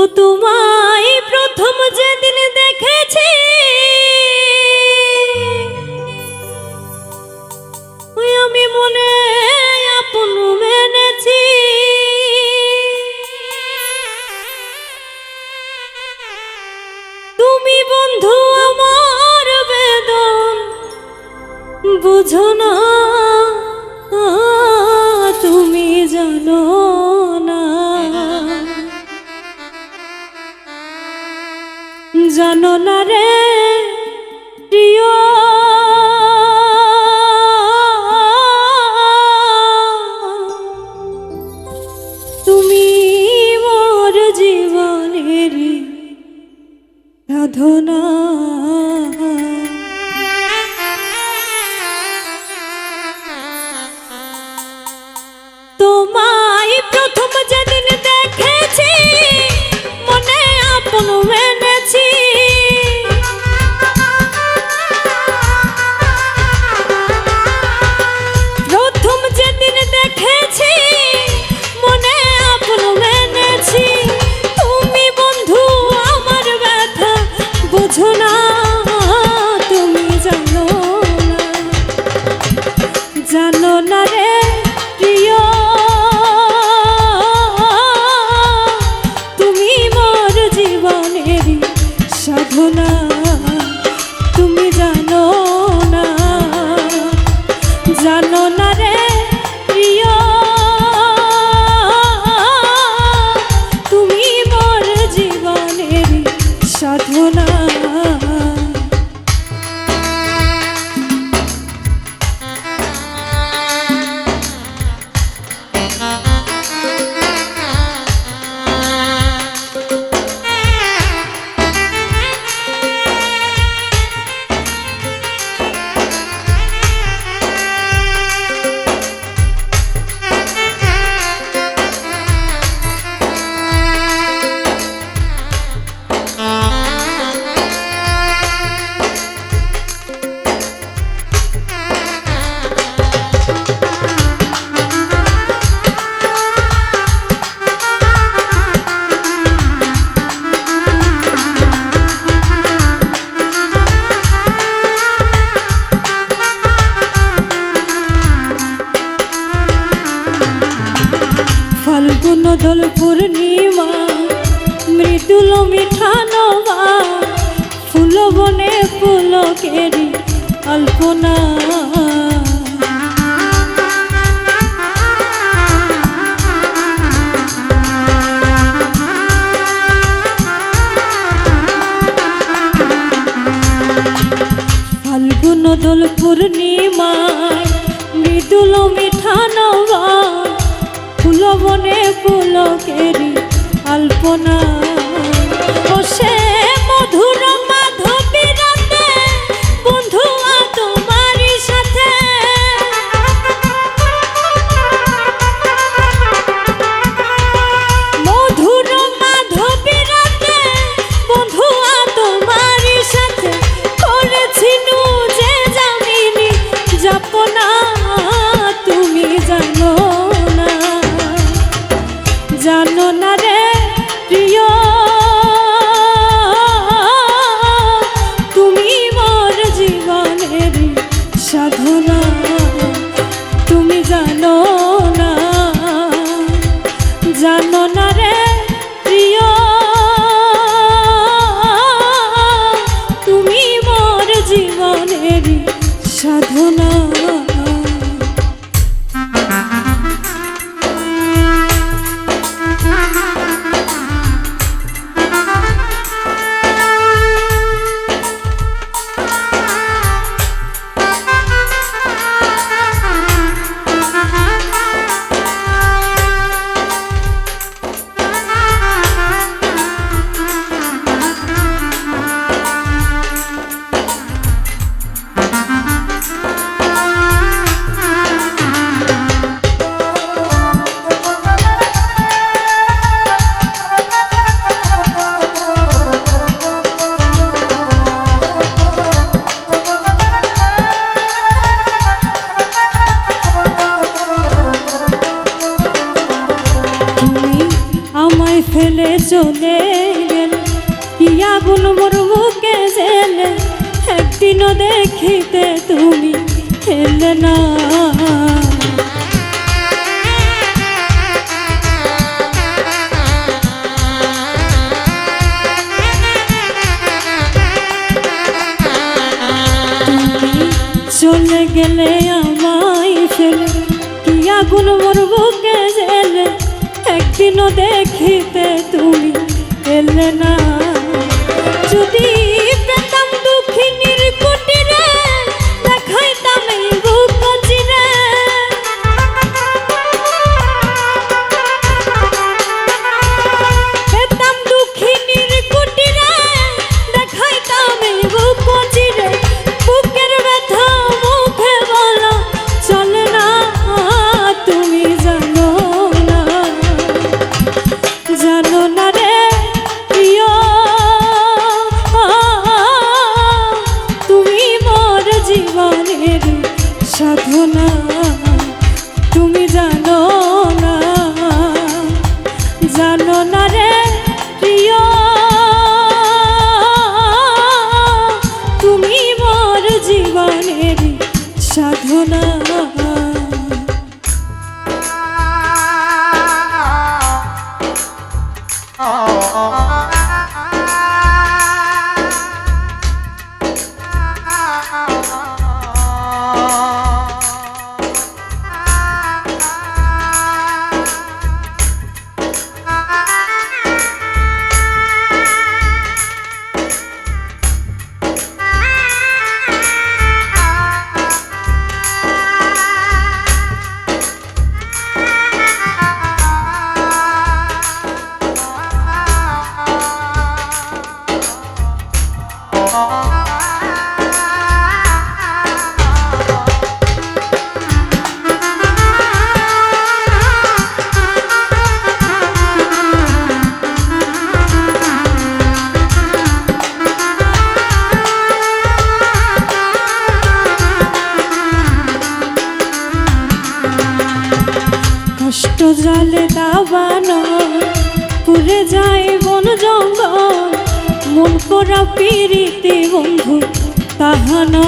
ও তোমায় প্রথম যেদিন দেখেছি। আমি মনে আপন মেনেছি। তুমি বন্ধু আমার বেদন, বুঝো না, তুমি জানো। জানো রে? না তুমি জানো না জানো না লোকেরই কল্পনা ফাল্গুন দোল পূর্ণিমায় মৃদুল মিঠা নবা ফুলবনে ফুলকেরি আল্পনা। ও সে সাধনা গেলে আমায় ফেলে। কি আগুন মরবো কে জেলে? একদিনও দেখিতে তুমি এলে না। যদি না জলে দাবানো পুরে যায় বন জঙ্গ মন করা পিরিতে বন্ধু তাহানা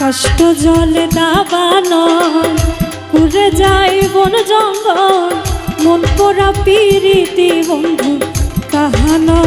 কষ্ট জলে দাবানো পুরে যায় বন জঙ্গল। মন পরা পিরিতি বন্ধু কাহানা